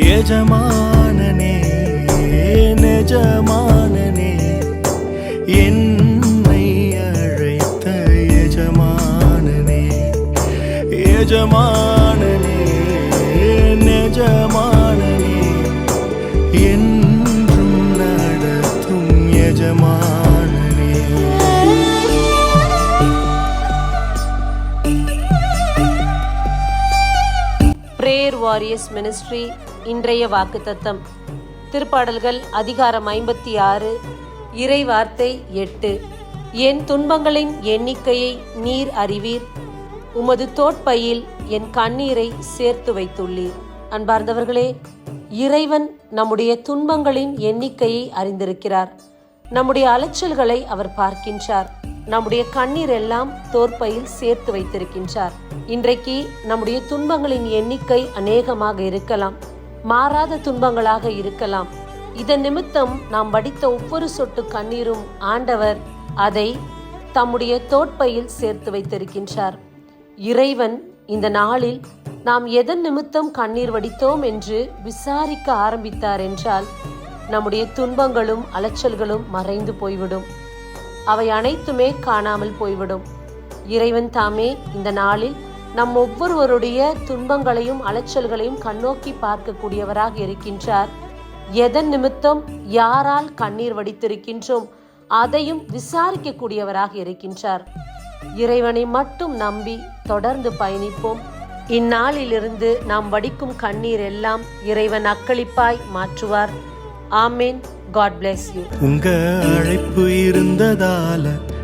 எஜமானனே நெஜமானனே என்னை அழைத்த எஜமானனே எஜமானனே நெஜமானனே என்றும் நடத்தும் எஜமானனே. பிரேயர் வாரியர்ஸ் மினிஸ்ட்ரி இன்றைய வாக்குத்தத்தம். திருப்பாடல்கள் அதிகாரம் ஐம்பத்தி ஆறு இறை வார்த்தை எட்டு. என் துன்பங்களின் எண்ணிக்கையை நீர் அறிவீர். உமது தோட்பையில் என் கண்ணீரை சேர்த்து வைத்துள்ளீர். அன்பார்ந்தவர்களே இறைவன் நம்முடைய துன்பங்களின் எண்ணிக்கையை அறிந்திருக்கிறார். நம்முடைய அலைச்சல்களை அவர் பார்க்கின்றார். நம்முடைய கண்ணீர் எல்லாம் தோற்பையில் சேர்த்து வைத்திருக்கின்றார். இன்றைக்கு நம்முடைய துன்பங்களின் எண்ணிக்கை அநேகமாக இருக்கலாம். மாறாத துன்பங்களாக இருக்கலாம். இதன் நிமித்தம் நாம் வடித்த ஒவ்வொரு சொட்டு கண்ணீரும் ஆண்டவர் அதை தம்முடைய தோட்பையில் சேர்த்து வைத்திருக்கின்றார். இறைவன் இந்த நாளில் நாம் எதன் நிமித்தம் கண்ணீர் வடித்தோம் என்று விசாரிக்க ஆரம்பித்தார் என்றால் நம்முடைய துன்பங்களும் அலைச்சல்களும் மறைந்து போய்விடும். அவை அனைத்துமே காணாமல் போய்விடும். இறைவன் தாமே இந்த நாளில் நம் ஒவ்வொருவருடைய துன்பங்களையும் அலைச்சல்களையும் கண்ணோக்கி பார்க்கக்கூடியவராக இருக்கின்றார். எதன் நிமித்தம் யாரால் கண்ணீர் வடித்திருக்கின்றோம் அதையும் விசாரிக்கக்கூடியவராக இருக்கின்றார். இறைவனை மட்டும் நம்பி தொடர்ந்து பயணிப்போம். இந்நாளிலிருந்து நாம் வடிக்கும் கண்ணீர் எல்லாம் இறைவன் அக்களிப்பாய் மாற்றுவார். ஆமேன். God bless you. உங்க அழைப்பு இருந்ததால